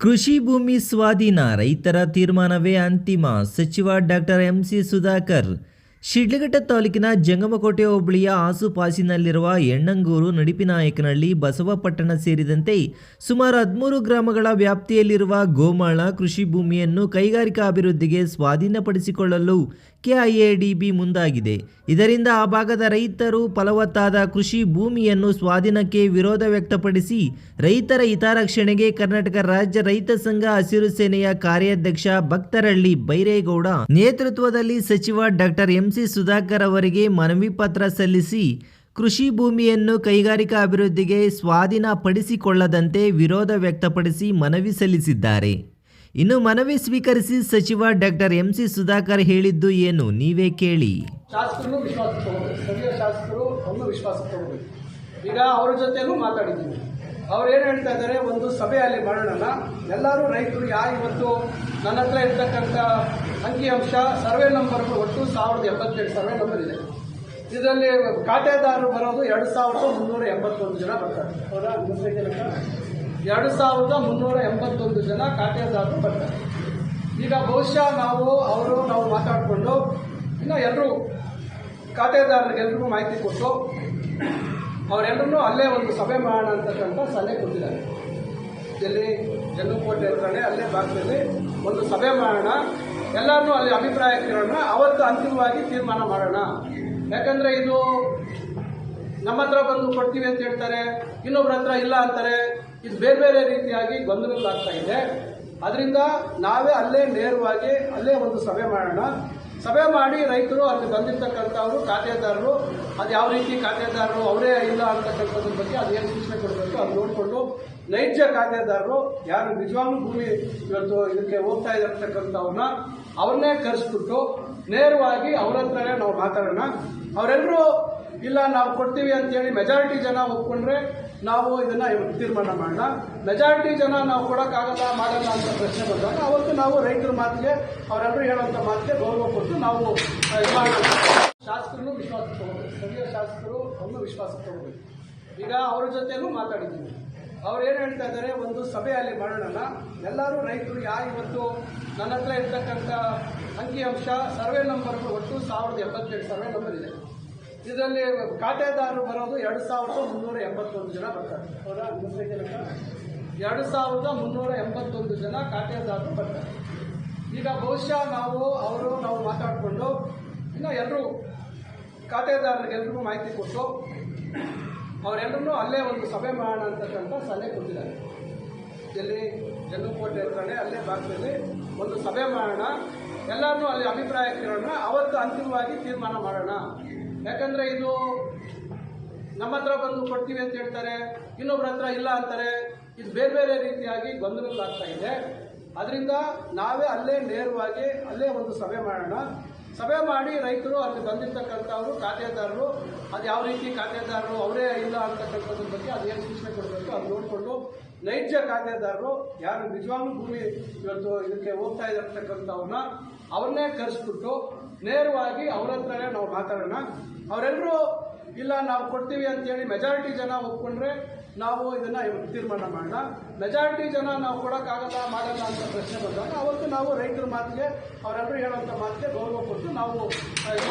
ಕೃಷಿ ಭೂಮಿ ಸ್ವಾಧೀನ ರೈತರ ತೀರ್ಮಾನವೇ ಅಂತಿಮ. ಸಚಿವ ಡಾಕ್ಟರ್ ಎಂಸಿ ಸುಧಾಕರ್ ಶಿಡ್ಲಘಟ್ಟ ತಾಲೂಕಿನ ಜಂಗಮಕೋಟೆ ಹೋಬಳಿಯ ಆಸುಪಾಸಿನಲ್ಲಿರುವ ಎಣ್ಣಂಗೂರು ನಡಿಪಿನಾಯಕನಹಳ್ಳಿ ಬಸವಪಟ್ಟಣ ಸೇರಿದಂತೆ ಸುಮಾರು ಹದಿಮೂರು ಗ್ರಾಮಗಳ ವ್ಯಾಪ್ತಿಯಲ್ಲಿರುವ ಗೋಮಾಳ ಕೃಷಿ ಭೂಮಿಯನ್ನು ಕೈಗಾರಿಕಾ ಅಭಿವೃದ್ಧಿಗೆ ಸ್ವಾಧೀನಪಡಿಸಿಕೊಳ್ಳಲು ಕೆಐಎಡಿಬಿ ಮುಂದಾಗಿದೆ. ಇದರಿಂದ ಆ ಭಾಗದ ರೈತರು ಫಲವತ್ತಾದ ಕೃಷಿ ಭೂಮಿಯನ್ನು ಸ್ವಾಧೀನಕ್ಕೆ ವಿರೋಧ ವ್ಯಕ್ತಪಡಿಸಿ ರೈತರ ಹಿತರಕ್ಷಣೆಗೆ ಕರ್ನಾಟಕ ರಾಜ್ಯ ರೈತ ಸಂಘ ಹಸಿರು ಸೇನೆಯ ಕಾರ್ಯಾಧ್ಯಕ್ಷ ಭಕ್ತರಳ್ಳಿ ಬೈರೇಗೌಡ ನೇತೃತ್ವದಲ್ಲಿ ಸಚಿವ ಡಾಕ್ಟರ್ ಎಂಸಿ ಸುಧಾಕರ್ ಅವರಿಗೆ ಮನವಿ ಪತ್ರ ಸಲ್ಲಿಸಿ ಕೃಷಿ ಭೂಮಿಯನ್ನು ಕೈಗಾರಿಕಾ ಅಭಿವೃದ್ಧಿಗೆ ಸ್ವಾಧೀನಪಡಿಸಿಕೊಳ್ಳದಂತೆ ವಿರೋಧ ವ್ಯಕ್ತಪಡಿಸಿ ಮನವಿ ಸಲ್ಲಿಸಿದ್ದಾರೆ. ಇನ್ನು ಮನವಿ ಸ್ವೀಕರಿಸಿ ಸಚಿವ ಡಾಕ್ಟರ್ ಎಂ ಸಿ ಸುಧಾಕರ್ ಹೇಳಿದ್ದು ಏನು? ನೀವೇ ಕೇಳಿ. ಶಾಸಕರನ್ನು ವಿಶ್ವಾಸ ಸ್ಥಳೀಯ ಶಾಸಕರು ಅವರು ವಿಶ್ವಾಸ ತಗೋಬೇಕು. ಈಗ ಅವರ ಜೊತೆನೂ ಮಾತಾಡಿದ್ದೀನಿ ಅವ್ರು ಏನು ಹೇಳ್ತಾ ಇದ್ದಾರೆ ಒಂದು ಸಭೆಯಲ್ಲಿ ಮಾಡೋಣ ಎಲ್ಲರೂ ರೈತರು ಯಾರು ಇವತ್ತು ನನ್ನ ಹತ್ರ ಇರ್ತಕ್ಕಂಥ ಅಂಕಿಅಂಶ ಸರ್ವೆ ನಂಬರ್ ಒಟ್ಟು ಸಾವಿರದ ಎಂಬತ್ತೆರಡು ಸರ್ವೆ ನಂಬರ್ ಇದೆ. ಇದರಲ್ಲಿ ಖಾತೆದಾರರು ಬರೋದು ಎರಡು ಸಾವಿರದ ಮುನ್ನೂರ ಎಂಬತ್ತೊಂದು ಜನ ಬರ್ತಾರೆ. ಜನಕ್ಕೆ? ಎರಡು ಸಾವಿರದ ಮುನ್ನೂರ ಎಂಬತ್ತೊಂದು ಜನ ಖಾತೆದಾರರು ಬರ್ತಾರೆ. ಈಗ ಬಹುಶಃ ನಾವು ಅವರು ನಾವು ಮಾತಾಡಿಕೊಂಡು ಇನ್ನು ಎಲ್ಲರೂ ಖಾತೆದಾರರಿಗೆಲ್ಲರಿಗೂ ಮಾಹಿತಿ ಕೊಟ್ಟು ಅವರೆಲ್ಲರೂ ಅಲ್ಲೇ ಒಂದು ಸಭೆ ಮಾಡೋಣ ಅಂತಕ್ಕಂಥ ಸಲಹೆ ಕೊಟ್ಟಿದ್ದಾರೆ. ಎಲ್ಲಿ ಜನ್ನಕೋಟೆ ಹತ್ರನೇ, ಅಲ್ಲೇ ಭಾಗದಲ್ಲಿ ಒಂದು ಸಭೆ ಮಾಡೋಣ. ಎಲ್ಲರನ್ನೂ ಅಲ್ಲಿ ಅಭಿಪ್ರಾಯ ಕೇಳೋಣ. ಅವತ್ತು ಅಂತಿಮವಾಗಿ ತೀರ್ಮಾನ ಮಾಡೋಣ. ಯಾಕಂದರೆ ಇದು ನಮ್ಮ ಹತ್ರ ಬಂದು ಕೊಡ್ತೀವಿ ಅಂತ ಹೇಳ್ತಾರೆ, ಇನ್ನೊಬ್ರ ಹತ್ರ ಇಲ್ಲ ಅಂತಾರೆ. ಇದು ಬೇರೆ ಬೇರೆ ರೀತಿಯಾಗಿ ಗೊಂದಲಗಳಾಗ್ತಾ ಇದೆ. ಅದರಿಂದ ನಾವೇ ಅಲ್ಲೇ ನೇರವಾಗಿ ಅಲ್ಲೇ ಒಂದು ಸಭೆ ಮಾಡೋಣ. ಸಭೆ ಮಾಡಿ ರೈತರು ಅಲ್ಲಿ ಬಂದಿರ್ತಕ್ಕಂಥವ್ರು, ಖಾತೆದಾರರು, ಅದು ಯಾವ ರೀತಿ ಖಾತೆದಾರರು ಅವರೇ ಇಲ್ಲ ಅಂತಕ್ಕಂಥದ್ರ ಬಗ್ಗೆ ಅದು ಏನು ಸೂಚನೆ ಕೊಡಬೇಕು ಅದು ನೋಡಿಕೊಂಡು ನೈಜ ಖಾತೆದಾರರು ಯಾರು ನಿಜವಾಗ್ಲೂ ಭೂಮಿ ಇವತ್ತು ಇದಕ್ಕೆ ಹೋಗ್ತಾ ಇರತಕ್ಕಂಥವ್ರನ್ನ ಅವ್ರನ್ನೇ ಕರೆಸ್ಬಿಟ್ಟು ನೇರವಾಗಿ ಅವ್ರ ಹತ್ರನೇ ನಾವು ಮಾತಾಡೋಣ. ಅವರೆಲ್ಲರೂ ಇಲ್ಲ, ನಾವು ಕೊಡ್ತೀವಿ ಅಂತೇಳಿ ಮೆಜಾರಿಟಿ ಜನ ಒಪ್ಕೊಂಡ್ರೆ ನಾವು ಇದನ್ನ ತೀರ್ಮಾನ ಮಾಡೋಣ. ಮೆಜಾರಿಟಿ ಜನ ನಾವು ಕೊಡೋಕ್ಕಾಗಲ್ಲ, ಮಾಡಲ್ಲ ಅಂತ ಪ್ರಶ್ನೆ ಬಂದಾಗ ಅವತ್ತು ನಾವು ರೈತರ ಮಾತಿಗೆ ಅವರೆಲ್ಲರೂ ಹೇಳುವಂಥ ಮಾತಿಗೆ ಗೌರವ ಕೊಟ್ಟು ನಾವು ಶಾಸಕರನ್ನು ವಿಶ್ವಾಸ ತಗೋಬೇಕು. ಸ್ಥಳೀಯ ಶಾಸಕರು ಅವನು ವಿಶ್ವಾಸ ತಗೋಬೇಕು. ಈಗ ಅವ್ರ ಜೊತೆಯೂ ಮಾತಾಡಿದ್ದೀನಿ ಅವ್ರು ಏನು ಹೇಳ್ತಾ ಇದ್ದಾರೆ, ಒಂದು ಸಭೆಯಲ್ಲಿ ಮಾಡೋಣ ಎಲ್ಲರೂ ರೈತರು, ಯಾ ಇವತ್ತು ನನ್ನ ಹತ್ರ ಇರ್ತಕ್ಕಂಥ ಅಂಕಿಅಂಶ ಸರ್ವೆ ನಂಬರ್ ಒಟ್ಟು ಸಾವಿರದ ಎಂಬತ್ತೆರಡು ಸರ್ವೆ ನಂಬರ್ ಇದೆ. ಇದರಲ್ಲಿ ಖಾತೆದಾರರು ಬರೋದು ಎರಡು ಸಾವಿರದ ಮುನ್ನೂರ ಎಂಬತ್ತೊಂದು ಜನ ಬರ್ತಾರೆ. ಜನಕ್ಕೆ? ಎರಡು ಸಾವಿರದ ಮುನ್ನೂರ ಎಂಬತ್ತೊಂದು ಜನ ಖಾತೆದಾರರು ಬರ್ತಾರೆ. ಈಗ ಬಹುಶಃ ನಾವು, ಅವರು ನಾವು ಮಾತಾಡಿಕೊಂಡು, ಇನ್ನು ಎಲ್ಲರೂ ಖಾತೆದಾರರಿಗೆ ಎಲ್ರಿಗೂ ಮಾಹಿತಿ ಕೊಟ್ಟು ಅವರೆಲ್ಲರೂ ಅಲ್ಲೇ ಒಂದು ಸಭೆ ಮಾಡೋಣ ಅಂತಕ್ಕಂಥ ಸಲಹೆ ಕೊಟ್ಟಿದ್ದಾರೆ. ಎಲ್ಲಿ ಜಂಗಕೋಟೆ ಹತ್ರನೇ ಅಲ್ಲೇ ಭಾಗದಲ್ಲಿ ಒಂದು ಸಭೆ ಮಾಡೋಣ. ಎಲ್ಲರನ್ನೂ ಅಲ್ಲಿ ಅಭಿಪ್ರಾಯ ಕೇಳೋಣ ಅವತ್ತು ಅಂತಿಮವಾಗಿ ತೀರ್ಮಾನ ಮಾಡೋಣ. ಯಾಕಂದರೆ ಇದು ನಮ್ಮ ಹತ್ರ ಬಂದು ಕೊಡ್ತೀವಿ ಅಂತ ಹೇಳ್ತಾರೆ. ಇನ್ನೊಬ್ರ ಹತ್ರ ಇಲ್ಲ ಅಂತಾರೆ. ಇದು ಬೇರೆ ಬೇರೆ ರೀತಿಯಾಗಿ ಗೊಂದಲಗಳಾಗ್ತಾ ಇದೆ. ಅದರಿಂದ ನಾವೇ ಅಲ್ಲೇ ನೇರವಾಗಿ ಅಲ್ಲೇ ಒಂದು ಸಭೆ ಮಾಡೋಣ. ಸಭೆ ಮಾಡಿ ರೈತರು ಅಲ್ಲಿ ಬಂದಿರ್ತಕ್ಕಂಥವ್ರು, ಖಾತೆದಾರರು, ಅದು ಯಾವ ರೀತಿ ಖಾತೆದಾರರು ಅವರೇ ಇಲ್ಲ ಅಂತಕ್ಕಂಥದ್ರ ಬಗ್ಗೆ ಅದು ಏನು ಸೂಚನೆ ಕೊಡಬೇಕು ಅದು ನೋಡಿಕೊಂಡು ನೈಜ ಕಾರ್ಯದಾರರು ಯಾರು ನಿಜವಾಗ್ಲೂ ಭೂಮಿ ಇವತ್ತು ಇದಕ್ಕೆ ಹೋಗ್ತಾ ಇರತಕ್ಕಂಥವ್ರನ್ನ ಅವ್ರನ್ನೇ ಕರೆಸ್ಬಿಟ್ಟು ನೇರವಾಗಿ ಅವ್ರ ಹತ್ರನೇ ನಾವು ಮಾತಾಡೋಣ. ಅವರೆಲ್ಲರೂ, ಇಲ್ಲ, ನಾವು ಕೊಡ್ತೀವಿ ಅಂತೇಳಿ ಮೆಜಾರಿಟಿ ಜನ ಒಪ್ಕೊಂಡ್ರೆ ನಾವು ಇದನ್ನ ತೀರ್ಮಾನ ಮಾಡೋಣ. ಮೆಜಾರಿಟಿ ಜನ ನಾವು ಕೊಡೋಕ್ಕಾಗಲ್ಲ, ಮಾಡಲ್ಲ ಅಂತ ಪ್ರಶ್ನೆ ಬಂದಾಗ ಅವತ್ತು ನಾವು ರೈತರ ಮಾತಿಗೆ, ಅವರೆಲ್ಲರೂ ಹೇಳುವಂಥ ಮಾತಿಗೆ ಗೌರವ ಕೊಟ್ಟು ನಾವು ಇದು